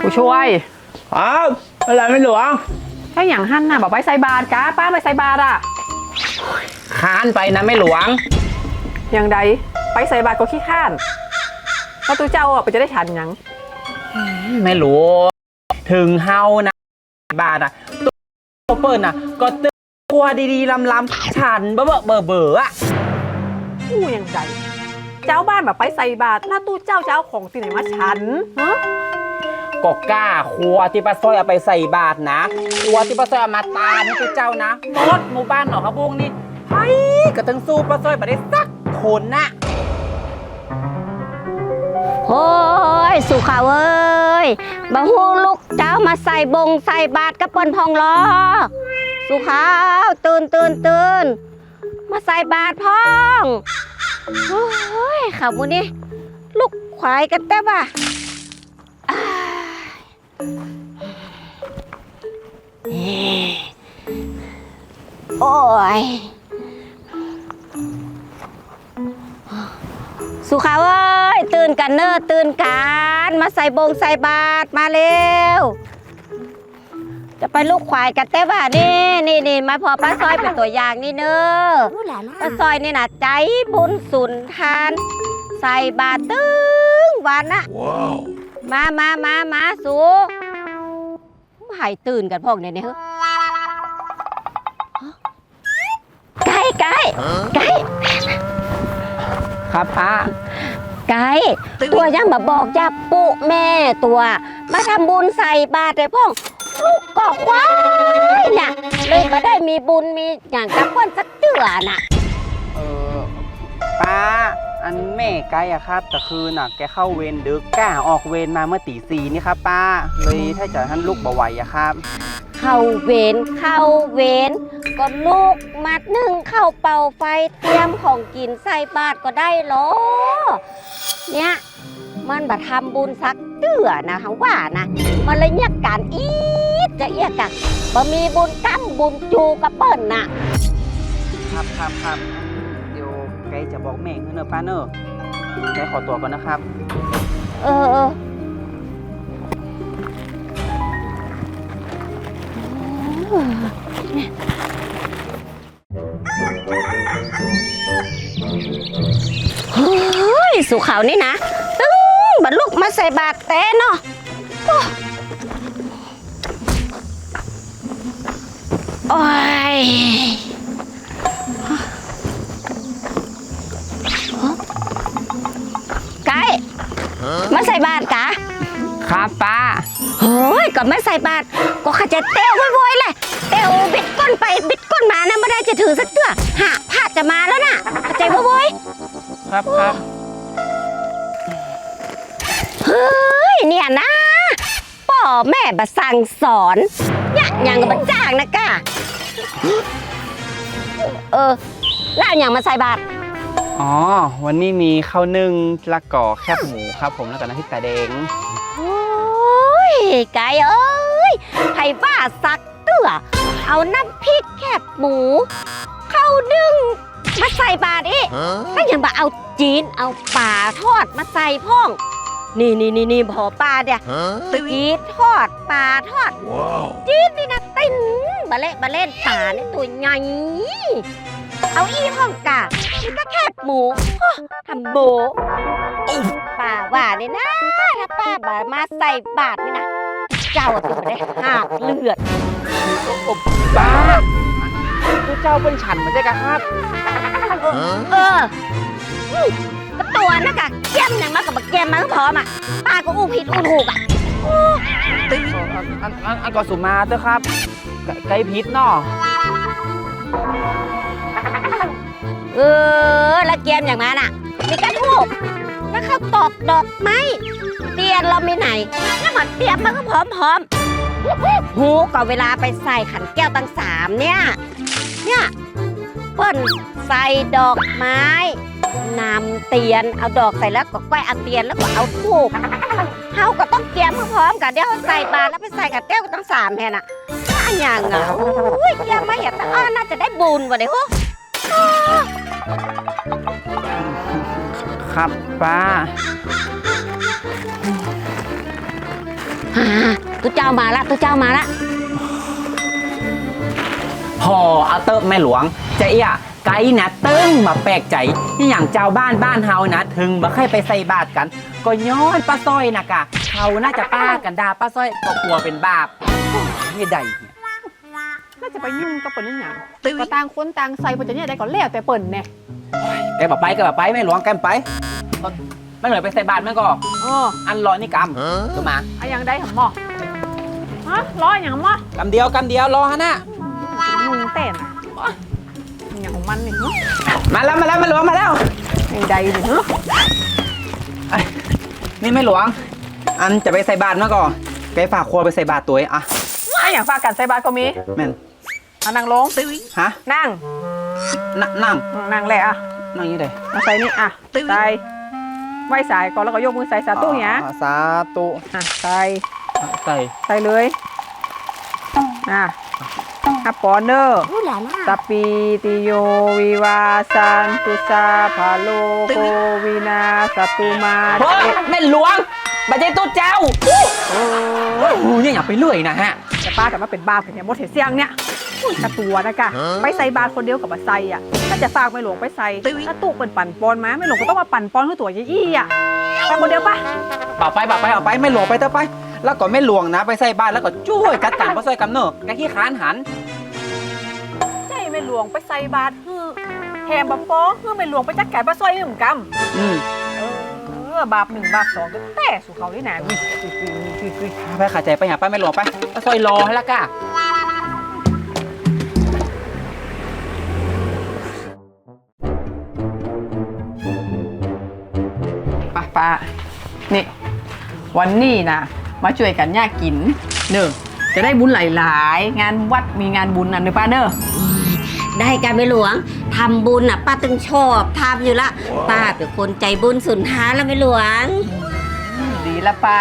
ผู้ช่วยครับอะไรไม่หลวงแค่อย่างหั่นน่ะบอกไปใส่บาตรกะป้าไปใส่บาตรอะค้านไปนะไม่หลวง อย่างใดไปใส่บาตรก็ขี้ข้านแล้วตัวเจ้าอะไปจะได้ฉันหยังไม่หลวงถึงเฮานะบาทอะตัวเปิ้ลน่ะ ก็เตือนตัวดีๆลำๆฉันเบอเบอเบอๆอะอู้อย่างใดเจ้าบ้านแบบไปใส่บาตรหน้าตู้เจ้าเจ้าของที่ไหนมาฉันฮะ ก็กล้าครัวที่ป้าสร้อยเอาไปใส่บาทนะครัวที่ป้าสร้อยเอามาตามให้เจ้านะหมดหมู่บ้านหนองขะบุงนี่ไอ้ก็ต้องสู้ป้าสร้อยมาได้สักคนน่ะโอ้ยสุขาเว้ยบะฮูลูกเจ้ามาใส่บงใส่บาทกับปนพองล้อสุขาวตื่นตื่นตื่นมาใส่บาทพองโอ้ยข่าวมูนี่ลูกควายกันแต่ว่าอ้ายเอ้ย โอ้ย สุขาเอ้ย ตื่นกันเนอตื่นกัน มาใส่บงใส่บาตรมาเร็ว จะไปลูกควายกันแต่ว่านี่นี่นี่มาพอป้าซอยเป็นตัวอย่างนี่เนอะป้าซอยนี่นะใจบุญสุนทาน ใส่บาตรตึ้งวันนะ มามามามาสูหายตื่นกันพวกเนี่ยเนี่ยเฮ้ยไก่ไก่ไก่ครับป้าไกด์ตัวยังมาบอกจะปุแม่ตัว มาทำบุญใส่บาตรเลยพ่องลูกก็ควายน่ะเลยมาได้มีบุญมีอย่างกับคนสักเดือน่ะ เออป้า อันแม่ไกลอะครับแต่คืนน่ะแกเข้าเวรดึกกล้าออกเวรมาเมื่อตีสี่นี่ครับป้า เลยถ้าจะท่านลูกบ่ไหวอะครับ เข้าเวรเข้าเวรก็ลูกมัดหนึ่งเข้าเป่าไฟเตรียมของกินใส่บาตรก็ได้เหรอเนี่ยมันบัทำบุญสักเดือนะเขาว่านะ มันเลยเนี่ยการอีดจะเอียกอะบ่มีบุญกั้มบุญจูกับเปิ้นน่ะ ครับครับครับเดี๋ยว ไกลจะบอกแม่เนอะป้าเนอะไกลขอตัวก่อนนะครับ เออเออเฮ้ยสุเขานี่นะตึ้งบรรลุกมาใส่บาตรเต้เนาะโอ้โอ้ย ก็ไม่ใส่บาตรก็ขาจะเต้วโวยๆเลยเต้วบิดก้นไปบิดก้นมานะไม่ได้จะถือสักเตื้อหาพาดจะมาแล้วน่ะเข้าใจโวยครับครับๆเฮ้ยเนี่ยนะป่อแม่บะสั่งสอนเนี่ยอย่างกับบะจ้างนะก้าเออแล้วเอาอย่างมาใส่บาตรอ๋อ วันนี้มีข้าวนึ่งละก่อแคบหมูครับผมแล้วก็น้ำพริกตาแดงโอ้ย ไก่เอ้ยไผ่บ้าสักเตื้อเอาน้ำพริกแคบหมูเข้านึ่งมาใส่บาตรอีกก็ยังบอกเอาจีนเอาป่าทอดมาใส่พ่อง นี่นี่นี่นี่พอปลาเนี่ยตะกี้ทอดปลาทอดจีนนี่นะติ้นบะเละบะเล่นป่านี่ตัวใหญ่เอาอีพ่องกะนี่ก็แคบหมูโอ้ทำโบป่าว่านี่นะ ถ้าป้าบามาใส่บาทนี่นะ เจ้าจะได้หักเลือดป้าผู้เจ้าเป็นฉันเหมือนกันครับเอออืมก็ตัวนะกะเกี้ยมอย่างมากับบักเกี้ยมมาก็พร้อมอะป้าก็อู้ผิดอู้ถูกอะอันอันอันก่อนสุมาเตอร์ครับไกไกลพิษเนาะเออ แล้วเกี้ยมอย่างมาน่ะมีกระทูกแล้วข้าวตอกดอกไม้ เตียนเรามีไหนแล้วมันเตรียมมาก็พร้อมพร้อมๆหูก็เวลาไปใส่ขันแก้วตั้งสามเนี่ย เนี่ยเปิ้นใส่ดอกไม้นำเตียนเอาดอกใส่แล้วก็ก้อยเอาเตียนแล้วก็เอาทูบเฮาก็ต้องเตรียมพร้อมกันเดี๋ยวใส่บาตรแล้วไปใส่ขันแก้วตั้งสามแทนอะถ้าอย่างอะอุ้ยเกี่ยมมาอย่าตาอ้อนน่าจะได้บุญว่ะเดี๋ยวครับป้า ฮ่าตู้เจ้ามาละตู้เจ้ามาละพอเอาเติบแม่หลวงจะเอี้ยไกด์นะตึ้งมาแปลกใจที่อย่างเจ้าบ้านบ้านเฮานะ ถึงบ่เคยไปใส่บาตรกัน ก็ย้อนป้าสร้อยนะกะเขาน่าจะป้ากันดาป้าสร้อยก็กลัวเป็นบาปไม่ได้เนี่ยน่าจะไปยุ่งกับเปิ่นนี่หยังก็ต่างคนต่างใส่เปิ่นจะเนี่ยได้ก็แล้วแต่เปิ่นแน่แกบอกไปแกบอกไปแม่หลวงแกไป ไม่เหลือไปใส่บาตรแม่ก็เอออันร้อยนี่กำคือมาอะยังได้หำหมอฮะร้อยอย่างหำหมอกำเดียวกำเดียวรอฮะน่ะยุงเต้นอะอย่างของมันนี่ฮะมาแล้วมาแล้วแม่หลวงมาแล้วยังใดนี่ฮะนี่แม่หลวง อันจะไปใส่บาตรมาก่อนแกฝากครัวไปใส่บาตรตัวเองอะอะอย่างฝากกันใส่บาตรก็มีแม่นอะนั่งลงฮะนั่ง นนั่งอืมนั่งแหละอะนั่งอยี่ไดมาใส่นี่อะใส่ ไว้สายก่อนแล้วก็ยกมือใส่สาตู้เนี้ยอ่าสาธุอะใส่ใส่ใส่เลยอะฮับปอนเนอร์อู้หลาล่ะสัปปีติโยวิวาสันตุสาพาโลโกวินาสตุมาเฮ้ยเตแม่หลวงบัจเจตุเจ้าโอ้โอ้โหเนี่ยอย่าไปเรื่อยนะฮะจะป้ากันมาเป็นบาปกันเนี่ยมดเห็นเสียงเนี่ย อุ้ยตะตัวนะกะไปใส่บาตรคนเดียวกับมาใส่อะถ้าจะฝากไม่หลวงไปใส่ถ้าตุกเป็นปั่นปอนมาไม่หลวงก็ต้องมาปั่นปอนคือตัวยี่อี้อะไปคนเดียวปะบ่าวไปบ่าวไปเอาไปแม่หลวงไปเถอะไป แล้วก็แม่หลวงนะไปใส่บ้านแล้วก็ช่วยจัดการพ่อซอยกำเนิดกะขี้ขานหันใจไม่หลวงไปใส่บาตรฮือแถมบะป้องคือไม่หลวงไปจัดการปลาซอยหนึ่งกำอืมเออบาปหนึ่งบาปสองก็แต่สู่เขาที่ไหนวิวิวิวิวิไปขาใจไปหาป้าแม่หลวงไปพ่อซอยรอให้ละกะ วันนี้นะมาช่วยกันย่ากินเนอะจะได้บุญหลายๆ งานวัดมีงานบุญนะเนอะป้าเนอะได้กันไม่หลวงทำบุญอะป้าตึงชอบทำอยู่ละ ป้าเป็นคนใจบุญสุนทานแล้วไม่หลวง ดีละป้า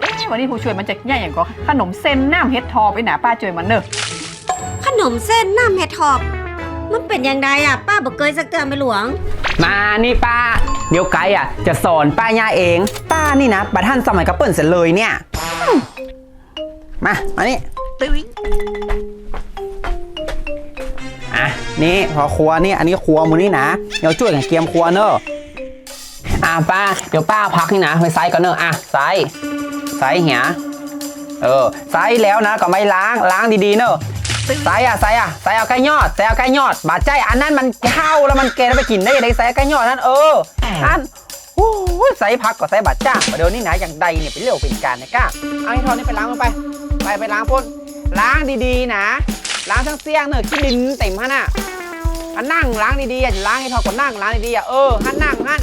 เอ๊ะวันนี้ผู้ช่วยมันจะย่าอย่างก็ขนมเส้นน้ำเฮ็ดทอไปหนาป้าช่วยมันเนอะขนมเส้นน้ำเห็ดถอบมันเป็นยังไงอะ ป้าบอกเคยสักเตือนไม่หลวง มานี่ป้า เดี๋ยวไกด์อะจะสอนป้าย่าเอง ป้านี่นะบัดท่านสมัยกับเปิ้ลเสร็จเลยเนี่ยอืมมา มานี่อะ นี่พอครัวนี่อันนี้ครัวมือนี่นะ เดี๋ยวช่วยกันเกียมครัวเนอะอะป้า เดี๋ยวป้าพักนี่นะไปไซส์ก่อนเนอะอะไซส์ไซส์เหียเออไซส์แล้วนะก็ไม่ล้างล้างดีๆเนอะ ไซส์อะไซส์อะไซส์เอาแค่ยอดไซส์เอาแค่ยอด บาดใจอันนั้นมันเข้าแล้วมันแกแล้วไปกินได้ยังไงไซส์เอาแค่ยอดนั่นเอออันโอ้ยไซส์พักก็ไซส์บาดจ้าเดี๋ยวนี้นะอย่างใดเนี่ยเป็นเรื่องเป็นการนะก้าเอาให้ทอนนี่ไปล้างมันไป ไปไปล้างพ่นล้างดีๆนะล้างทั้งเสี้ยงเนอะขี้ดินเต็มฮะน่ะอันนั่งล้างดีๆอย่าล้างให้ทอก็นั่งล้างดีๆอะเออฮันนั่งฮัน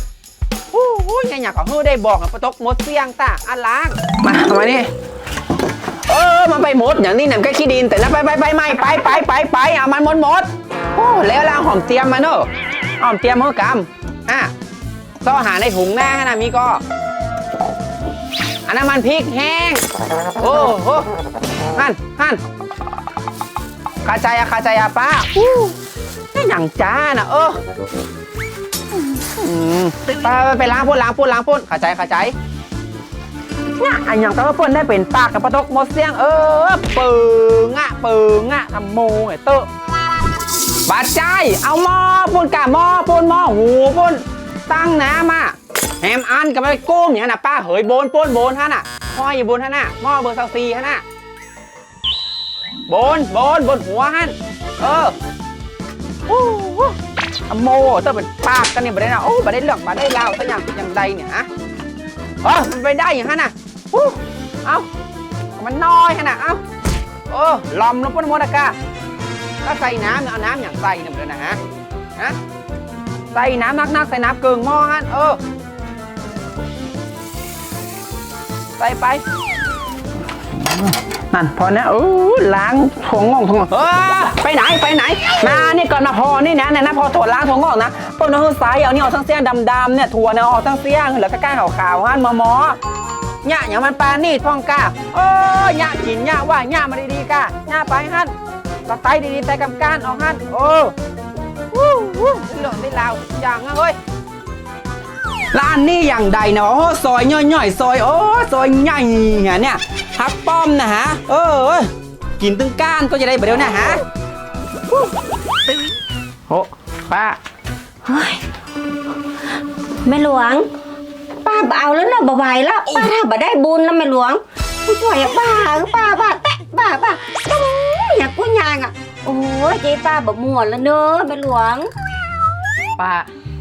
โอ้โหยังอยากขอเฮ้ได้บอกอะปะตกหมดเสี้ยงตาอันล้างมามานี่ เออมันไปหมดอย่างนี้เนี่ยมันก็ขี้ดิน แต่ล้วไปไปไปไม่ไปไปไปไปเอามันหมดหมดโอ้แล้วล้างหอมเตรียมมาเนอะหอมเตรียมเมื่อกำอะซ่อหาในถุงหน้านาดมีก็อันนั้นมันพริกแห้ง โอ้โหฮั่นฮั่นคาใจอะคาใจอะป้าอู้นี่อย่างจ้านะเอออืมไปไปไปล้างพ่นล้างพ่นล้างพ่นคาใจคาใจ เนี่ยอันอย่างก็ว่าพ่นได้เป็นปากกับปะทกหมดเสียงเออปึงอะปึงอะทำโมไอ้เตอะบาดใจเอาหม้อพ่นกะหม้อพ่นหม้อหูพ่นตั้งน้ำอะแฮมอันกับไปก้มอย่างนั้นนะป้าเหยโบนป้นโบนฮะน่ะห้อยอยู่บนฮะน่ะหม้อเบอร์ซาซีฮะน่ะโบนโบนบนหัวฮันเออโอ้โหอะโมถ้าเป็นปากกันเนี่ยบ่ได้นะโอ้บ่ได้เลือกบ่ได้เล่าซะอย่างอย่างใดเนี่ยฮะ เออมันไปได้อย่างนั้นน่ะอู้เอามันน้อยขนาดเอาเออลอมลงพ้นหมดอะกะถ้าใส่น้ำเนี่ยเอาน้ำอย่างใส่เนี่ยมันเลยนะฮะฮะใส่น้ำนักๆใส่น้ำเกิงหม้อฮันเออ ใส่ไป นั่นพอนะโอ้ล้างถั่วงอกถั่วงอกเออไปไหนไปไหน มานี่ก่อนมาพอนี่นะเนี่ยนะพอถั่วล้างถั่วงอกนะพวกน้องสายเอานี่ออกทั้งเสี้ยงดำๆเนี่ยถั่วเนี่ยออกทั้งเสี้ยงเหลือก้านขาวๆฮั่นมอมอเนี่ยอย่างมันปลานี่พ่องกาโอ้ยเนี่ยกินเนี่ยว่าเนี่ยมาดีๆกาเนี่ยไปฮั่นก็ไตดีๆไต่กำกานออกฮั่นโอ้วู้วู้ได้เหลืองได้ลาวอย่างนะเฮ้ย ร้านนี้อย่างใดนะโอ้ซอยย่อยๆซอยโอ้ซอยใหญ่เหียเนี่ยพักป้อมนะฮะเออเว้ยกินตึงก้านก็จะได้แบบเดียวเนะฮะโอ้ป้าเฮ้ยแม่หลวง ป้าบ่เอาแล้วนะบ่ไหวแล้วป้าถ้าบ่ได้บุญแล้วแม่หลวงผู้ช่วยอยากบ้าคือป้าบ้าแตะบ้าบ้าต้องอยากกุ้ยยางอะโอ้ยเจ๊ป้าบ่ม่วนแล้วเนอะแม่หลวงป้า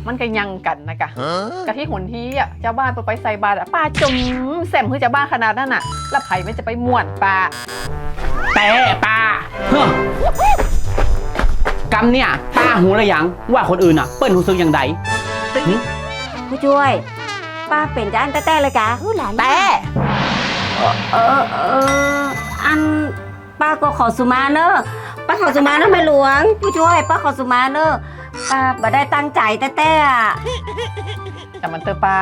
มันก็ยังกันนะกะกะที่หนที่อะเจ้าบ้านไปใส่บาตรอะป้าจมแซมคือเจ้าบ้านขนาดนั้นน่ะแล้วไผ่ไม่จะไปม่วนป้าแต่ป้าเฮ้อกำเนี่ยป้าหูหรือยังว่าคนอื่นอะเปิ้นหูซึกอย่างใดผู้ช่วย ป้าเป็นจ้าอันแต่แต่เลยกะหูหลานแต่เออเอออันป้าก็ขอสุมาเนอะป้าขอสุมาเนอะแม่หลวง ผู้ช่วย ป้าขอสุมาเนอะ ป้าบ่ได้ตั้งใจแต่แต่อะแต่มันเตอป้า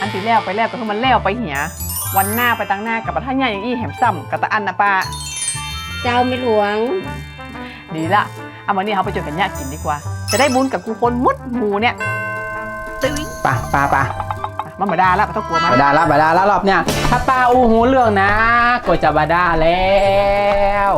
อันที่แล้วไปแล้วก็คือมันแล้วไปเหียวันหน้าไปตั้งหน้ากับประท่านใหญ่อย่างอี้แหมซ้ำกับตาอันนะป้าเจ้าแม่หลวง ดีละเอามานี่เขาไปจดกันญาติกินดีกว่า จะได้บุญกับกูคนมุดหมูเนี่ยป้าป้าป้ามันมาดาละไม่ต้องกลัวมันบาดาละบาดาละรอบเนี่ยถ้าป้าอูหูเรื่องนะ ก็จะบาดาแล้ว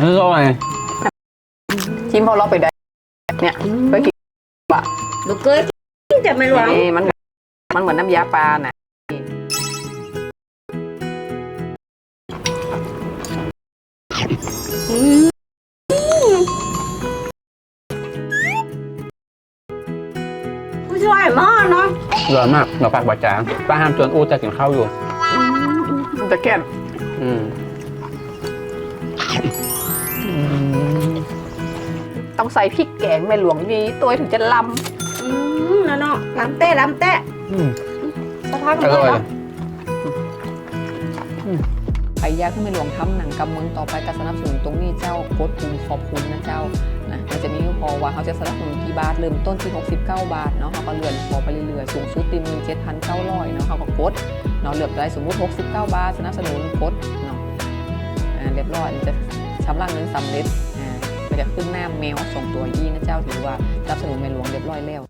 อร่อยชิมพอเราไปได้ เนี่ยไปกินบะลูกเกยจะแม่หลวงนี่มันมันเหมือนน้ำยาปลาน่ะผู้ช่วยหม้อเนาะอร่อยมากเดี๋ยวปากบาจางป้าห้ามชวนอูจะกินข้าวอยู่มันจะแก่นอืม ต้องใส่พริกแกงแม่หลวงดีตัวถึงจะลอืมเนาะเนาะลำเต้ลำเต้อืมำสักพักหอนึ่งร่อย เนาะใครอยากให้แม่หลวงทำหนังกำเมืองต่อไปการสนับสนุนตรงนี้เจ้าโคตรคุณขอบคุณนะเจ้านะมันจะมีพอว่าเขาจะสนับสนุนกี่บาทเริ่มต้นที่ 69 บาทเนาะเขาก็เลื่อนพอไปเรื่อยๆสูงสุดตีมือ7,900เนาะเขาก็กดเนาะเหลือได้สมมุติ 69 บาท สนับสนุนกดเนาะอ่าเรียบร้อยมันจะชำระเงินสำเร็จ จะขึ้นหน้าแมวส่งตัวยี่นะเจ้าถือว่ารับสนุนแม่หลวงเรียบร้อยแล้ว